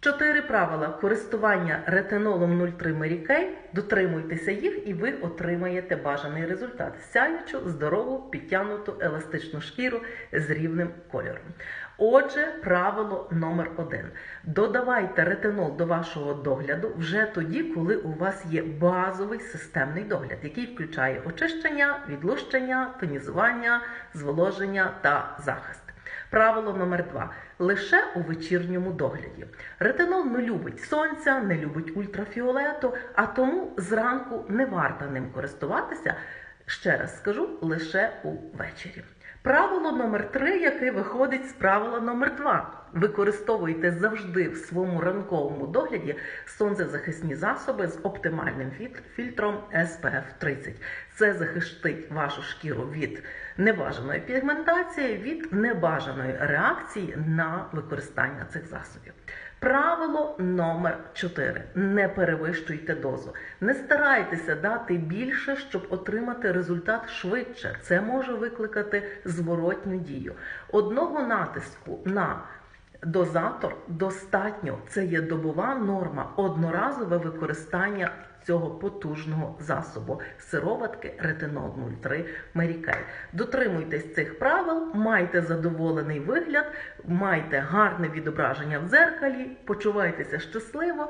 Чотири правила користування ретинолом 03 Mary Kay. Дотримуйтеся їх, і ви отримаєте бажаний результат: сяючу, здорову, підтягнуту, еластичну шкіру з рівним кольором. Отже, правило номер один: додавайте ретинол до вашого догляду вже тоді, коли у вас є базовий системний догляд, який включає очищення, відлущення, тонізування, зволоження та захист. Правило номер два. Лише у вечірньому догляді. Ретинол не любить сонця, не любить ультрафіолету, а тому зранку не варто ним користуватися. Ще раз скажу, лише увечері. Правило номер три, яке виходить з правила номер два. Використовуйте завжди в своєму ранковому догляді сонцезахисні засоби з оптимальним фільтром SPF 30. Це захистить вашу шкіру від небажаної пігментації, від небажаної реакції на використання цих засобів. Правило номер 4. Не перевищуйте дозу. Не старайтеся дати більше, щоб отримати результат швидше. Це може викликати зворотню дію. Одного натиску на дозатор достатньо. Це є добова норма, одноразове використання цього потужного засобу сироватки ретинол 03 Мерікай. Дотримуйтесь цих правил, майте задоволений вигляд, майте гарне відображення в дзеркалі, почувайтеся щасливо